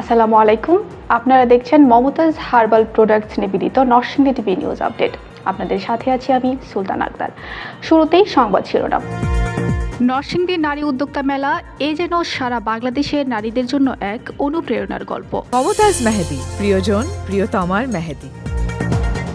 আসসালামু আলাইকুম। আপনারা দেখছেন মমতাজ হার্বাল প্রোডাক্টস নিবেদিত নরসিংদী টিভি নিউজ আপডেট আপনাদের সাথে আছি আমি সুলতান আক্তার শুরুতেই সংবাদ শিরোনাম। নরসিংদী নারী উদ্যোক্তা মেলা এ যেন সারা বাংলাদেশের নারীদের জন্য এক অনুপ্রেরণার গল্প। মমতাজ মেহেদি প্রিয়জন প্রিয়তমার মেহেদি।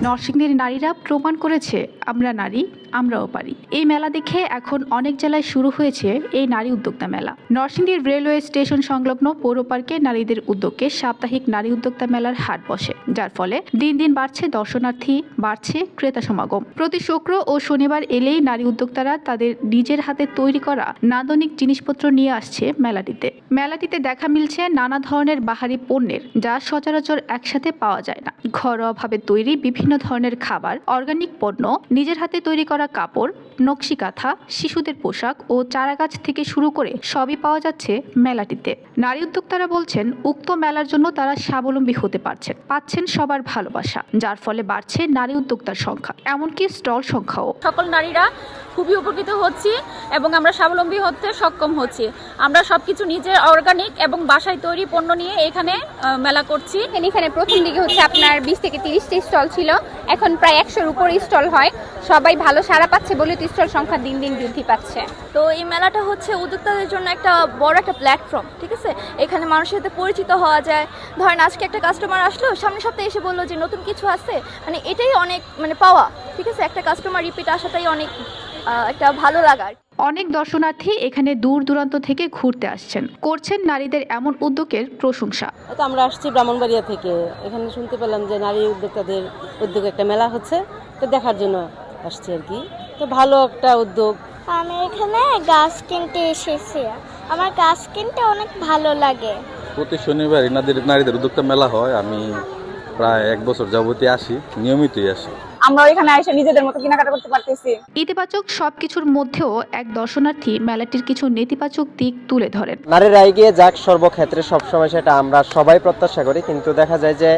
নরসিংদীর নারীরা প্রমাণ করেছে আমরা নারী আমরাও পারি। এই মেলা দেখে এখন অনেক জেলায় শুরু হয়েছে এই নারী উদ্যোক্তা মেলা। নরসিংদীর রেলওয়ে স্টেশন সংলগ্ন পৌর পার্কে নারীদের উদ্যোগে সাপ্তাহিক নারী উদ্যোক্তা মেলার হাট বসে, যার ফলে দিন দিন বাড়ছে দর্শনার্থী, বাড়ছে ক্রেতা সমাগম। প্রতি শুক্র ও শনিবার এলেই নারী উদ্যোক্তারা তাদের নিজের হাতে তৈরি করা নান্দনিক জিনিসপত্র নিয়ে আসছে মেলাটিতে। মেলাটিতে দেখা মিলছে নানা ধরনের বাহারি পণ্যের, যা সচরাচর একসাথে পাওয়া যায় না। ঘরোয়াভাবে তৈরি বিভিন্ন ধরনের খাবার, অর্গানিক পণ্য নিজের হাতে তৈরি করা কাপড় নকশি কাঁথা শিশুদের পোশাক ও চারাগাছ থেকে শুরু করে সবই পাওয়া যাচ্ছে মেলাটিতে। নারী উদ্যোক্তারা বলছেন উক্ত মেলার জন্য তারা স্বাবলম্বী হতে পারছেন পাচ্ছেন সবার ভালোবাসা যার ফলে বাড়ছে নারী উদ্যোক্তার সংখ্যা এমনকি স্টল সংখ্যাও। সকল নারীরা খুবই উপকৃত হচ্ছি এবং আমরা স্বাবলম্বী হতে সক্ষম হচ্ছি। আমরা সবকিছু নিজের অর্গানিক এবং বাসায় তৈরি পণ্য নিয়ে এখানে মেলা করছি। এখানে এখানে প্রথম দিকে হচ্ছে আপনার বিশ থেকে তিরিশটি স্টল ছিল। এখন প্রায় একশোর উপরে স্টল হয়। সবাই ভালো সাড়া পাচ্ছে বলে তো স্টল সংখ্যা দিন দিন বৃদ্ধি পাচ্ছে। তো এই মেলাটা হচ্ছে উদ্যোক্তাদের জন্য একটা বড় একটা প্ল্যাটফর্ম ঠিক আছে? এখানে মানুষের সাথে পরিচিত হওয়া যায়। ধরেন আজকে একটা কাস্টমার আসলো সামনের সপ্তাহে এসে বলল যে নতুন কিছু আছে মানে এটাই অনেক মানে পাওয়া ঠিক আছে? একটা কাস্টমার রিপিট আসাটাই অনেক একটা ভালো লাগার অনেক দর্শনার্থী এখানে দূর দূরান্ত থেকে ঘুরতে আসছেন। করছেন নারীদের এমন উদ্যোগের প্রশংসা। তো আমরা আসছি ব্রাহ্মণবাড়িয়া থেকে। এখানে শুনতে পেলাম যে নারী উদ্যোক্তাদের উদ্যোগে একটা মেলা হচ্ছে তো দেখার জন্য আসছি আর কি। তো ভালো একটা উদ্যোগ। আমি এখানে গাছ কিনতে এসেছি। আমার গাছ কিনতে অনেক ভালো লাগে। প্রতি শনিবার নারীদের নারীদের উদ্যোক্তা মেলা হয়। আমি প্রায় এক বছর যাবতীয় আসি নিয়মিতই আসি। আমরা এখানে এসে নিজেদের মতো কেনাকাটা করতে পারতেছি। ইতিবাচক সবকিছুর মধ্যেও এক দর্শনার্থী মেলাটির কিছু নেতিবাচক দিক তুলে ধরেন। নারীরা এগিয়ে যাক সর্বক্ষেত্রে। সবসময় সেটা আমরা সবাই প্রত্যাশা করি কিন্তু দেখা যায় যে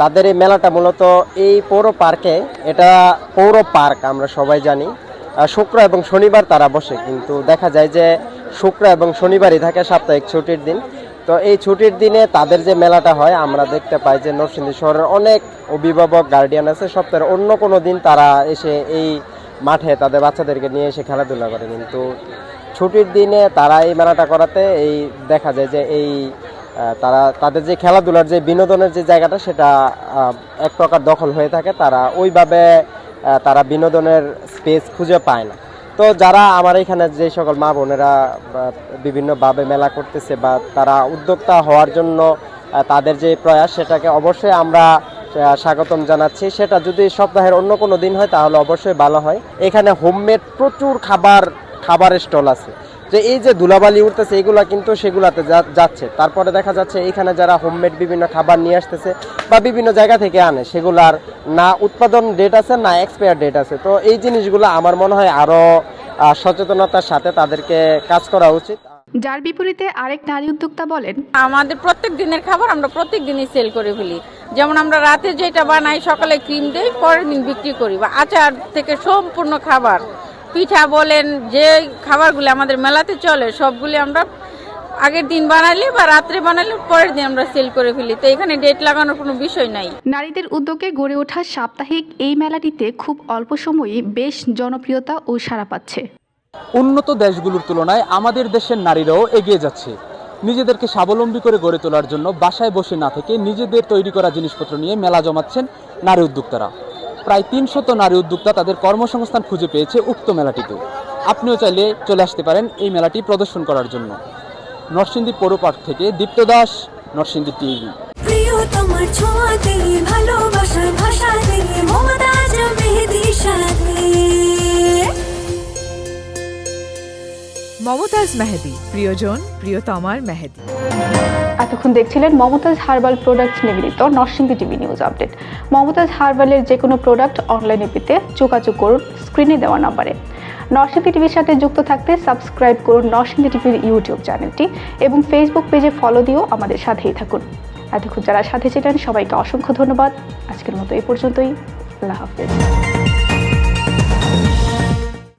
তাদের এই মেলাটা মূলত এই পৌর পার্কে এটা পৌর পার্ক আমরা সবাই জানি। শুক্র এবং শনিবার তারা বসে, কিন্তু দেখা যায় যে শুক্র এবং শনিবারই থাকে সাপ্তাহিক ছুটির দিন। তো এই ছুটির দিনে তাদের যে মেলাটা হয়, আমরা দেখতে পাই যে নরসিংদী শহরের অনেক অভিভাবক গার্ডিয়ান আছে, সপ্তাহের অন্য কোনো দিন তারা এসে এই মাঠে তাদের বাচ্চাদেরকে নিয়ে এসে খেলাধুলা করে। কিন্তু ছুটির দিনে তারা এই মেলাটা করাতে এই দেখা যায় যে এই তারা, তাদের যে খেলাধুলার যে বিনোদনের যে জায়গাটা, সেটা এক প্রকার দখল হয়ে থাকে। তারা ওইভাবে তারা বিনোদনের স্পেস খুঁজে পায় না। তো যারা আমার এখানে যে সকল মা বোনেরা বিভিন্নভাবে মেলা করতেছে বা তারা উদ্যোক্তা হওয়ার জন্য তাদের যে প্রয়াস, সেটাকে অবশ্যই আমরা স্বাগতম জানাচ্ছি। সেটা যদি সপ্তাহের অন্য কোনো দিন হয়, তাহলে অবশ্যই ভালো হয়। এখানে হোমমেড প্রচুর খাবার, খাবারের স্টল আছে। যে এই যে ধুলাবালি উঠতেছে এগুলা কিন্তু সেগুলাতে যাচ্ছে। তারপরে দেখা যাচ্ছে এখানে যারা হোমমেড বিভিন্ন খাবার নিয়ে আসতেছে বা বিভিন্ন জায়গা থেকে আনে সেগুলার না উৎপাদন ডেট আছে না এক্সপায়ার ডেট আছে। তো এই জিনিসগুলো আমার মনে হয় আরও সচেতনতার সাথে তাদেরকে কাজ করা উচিত। যার বিপরীতে আরেক নারী উদ্যোক্তা বলেন আমাদের প্রত্যেক দিনের খাবার আমরা প্রত্যেক দিনই সেল করে ফেলি। যেমন আমরা রাতে যেটা বানাই সকালে ক্রিম দেই পরের দিন বিক্রি করি বা আচার থেকে সম্পূর্ণ খাবার। পিঠা বলেন যে খাবারগুলো আমাদের মেলাতে চলে সবগুলি আমরা আগের দিন বানালে বা রাত্রে বানালে পরের দিন আমরা সেল করে ফেলি। তো এখানে ডেট লাগানোর কোনো বিষয় নাই। নারীদের উদ্যোগে গড়ে ওঠা সাপ্তাহিক এই মেলাটিতে খুব অল্প সময়েই বেশ জনপ্রিয়তা ও সাড়া পাচ্ছে। উন্নত দেশগুলোর তুলনায় আমাদের দেশের নারীরাও এগিয়ে যাচ্ছে। নিজেদেরকে স্বাবলম্বী করে গড়ে তোলার জন্য বাসায় বসে না থেকে নিজেদের তৈরি করা জিনিসপত্র নিয়ে মেলা জমাচ্ছেন নারী উদ্যোক্তারা। প্রায় তিনশত নারী উদ্যোক্তা তাদের কর্মসংস্থান খুঁজে পেয়েছে উক্ত মেলাটিতে। আপনিও চাইলে চলে আসতে পারেন এই মেলাটি প্রদর্শন করার জন্য। নরসিংদী পৌরপাঠ থেকে দীপ্ত দাস, নরসিংদী টিভি। মমতাজ মেহেদি। প্রিয়জন, প্রিয়তমার মেহেদি। এতক্ষণ দেখছিলেন মমতাজ হার্বাল প্রোডাক্টস নিবেদিত Narsingdi TV news update Momtaz হার্বালের যে কোনো প্রোডাক্ট অনলাইনে পেতে যোগাযোগ করুন স্ক্রিনে দেওয়া নাম্বারে নরসিংদী টিভির সাথে যুক্ত থাকতে সাবস্ক্রাইব করুন নরসিংদী টিভির ইউটিউব চ্যানেলটি এবং ফেসবুক পেজে ফলো দিয়েও আমাদের সাথেই থাকুন। এতক্ষণ যারা সাথে ছিলেন, সবাইকে অসংখ্য ধন্যবাদ। আজকের মতো এই পর্যন্তই। আল্লাহ হাফেজ।